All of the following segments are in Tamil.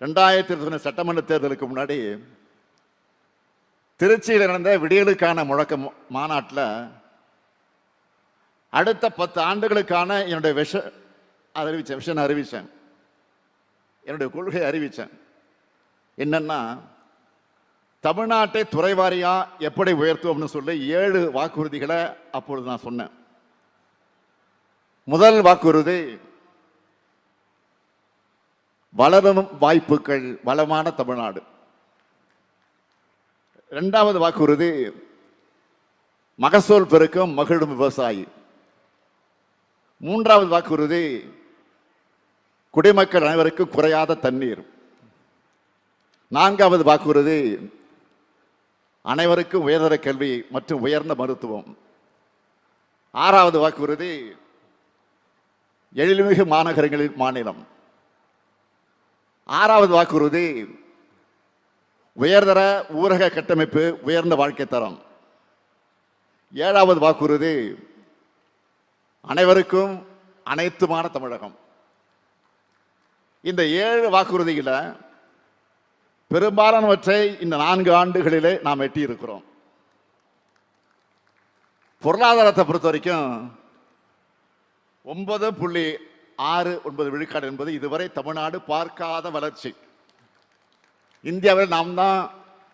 ரெண்டாயிரத்தி இருபத்தி சட்டமன்ற தேர்தலுக்கு முன்னாடி திருச்சியில் நடந்த விடியலுக்கான முழக்க மாநாட்டில் அடுத்த பத்து ஆண்டுகளுக்கான என்னுடைய விஷ அறிவித்தேன் விஷயம் அறிவித்தேன் என்னுடைய கொள்கை அறிவித்தேன் என்னென்னா தமிழ்நாட்டை துறைவாரியாக எப்படி உயர்த்துவோம்னு சொல்லி ஏழு வாக்குறுதிகளை அப்பொழுது நான் சொன்னேன். முதல் வாக்குறுதி வளரும் வாய்ப்புகள் வளமான தமிழ்நாடு. ரெண்டாவது வாக்குறுதி மகசூல் பெருக்கம் மகிழும் விவசாயி. மூன்றாவது வாக்குறுதி குடிமக்கள் அனைவருக்கும் குறையாத தண்ணீர். நான்காவது வாக்குறுதி அனைவருக்கும் உயர்தர கல்வி மற்றும் உயர்ந்த மருத்துவம். ஆறாவது வாக்குறுதி எழில்மிகு மாநகரங்களின் மாநிலம். ஆறாவது வாக்குறுதி உயர்தர ஊரக கட்டமைப்பு உயர்ந்த வாழ்க்கை தரம். ஏழாவது வாக்குறுதி அனைவருக்கும் அனைத்துமான தமிழகம். இந்த ஏழு வாக்குறுதிகளை பெரும்பாலானவற்றை இந்த நான்கு ஆண்டுகளிலே நாம் எட்டியிருக்கிறோம். பொருளாதாரத்தை பொறுத்த வரைக்கும் ஒன்பது புள்ளி ஆறு ஒன்பது விழுக்காடு என்பது இதுவரை தமிழ்நாடு பார்க்காத வளர்ச்சி. இந்தியாவில் நாம் தான்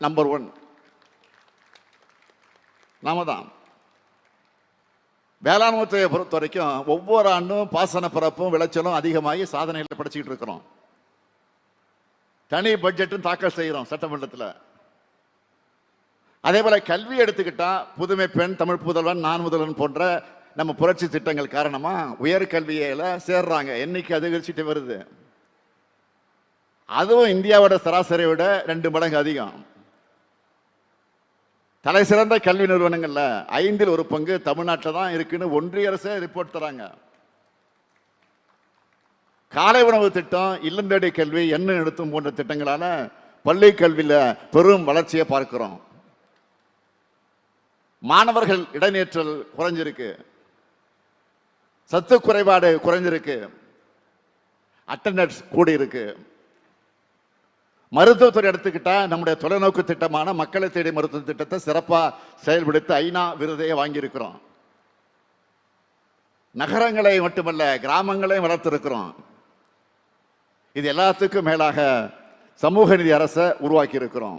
நம்பர் ஒன் நாம தான். வேளாண்மைத்துறையை பொறுத்த வரைக்கும் ஒவ்வொரு ஆண்டும் பாசன பரப்பும் விளைச்சலும் அதிகமாகி சாதனைகளை படைச்சிக்கிட்டு இருக்கிறோம். தனி பட்ஜெட்டும் தாக்கல் செய்கிறோம் சட்டமன்றத்தில். அதே போல் கல்வி எடுத்துக்கிட்டால் புதுமை பெண் தமிழ் புதல்வன் நான் முதல்வன் போன்ற நம்ம புரட்சி திட்டங்கள் காரணமாக உயர்கல்வியில் சேர்றாங்க. எண்ணிக்கை அதிகரிச்சுட்டு வருது? அதுவும் இந்தியாவோட சராசரியை விட ரெண்டு மடங்கு அதிகம். தலை சிறந்த கல்வி நிறுவனங்களில் ஐந்தில் ஒரு பங்கு தமிழ்நாட்டில் தான் இருக்குன்னு ஒன்றிய அரசே ரிப்போர்ட் தராங்க. காலை உணவு திட்டம் இல்லந்தேடி கல்வி எண்ணெய் நிறுத்தும் போன்ற திட்டங்களால பள்ளி கல்வியில் பெரும் வளர்ச்சியை பார்க்கிறோம். மாணவர்கள் இடைநேற்றல் குறைஞ்சிருக்கு. சத்து குறைபாடு குறைஞ்சிருக்கு. அட்டண்டன்ஸ் கூடி இருக்கு மருத்துவத்துறை எடுத்துக்கிட்டா நம்முடைய தொலைநோக்கு திட்டமான மக்களை தேடி மருத்துவ திட்டத்தை சிறப்பாக செயல்படுத்தி ஐநா விருதையை வாங்கியிருக்கிறோம். நகரங்களை மட்டுமல்ல கிராமங்களையும் வளர்த்திருக்கிறோம். இது எல்லாத்துக்கும் மேலாக சமூக நிதி அரசை உருவாக்கி இருக்கிறோம்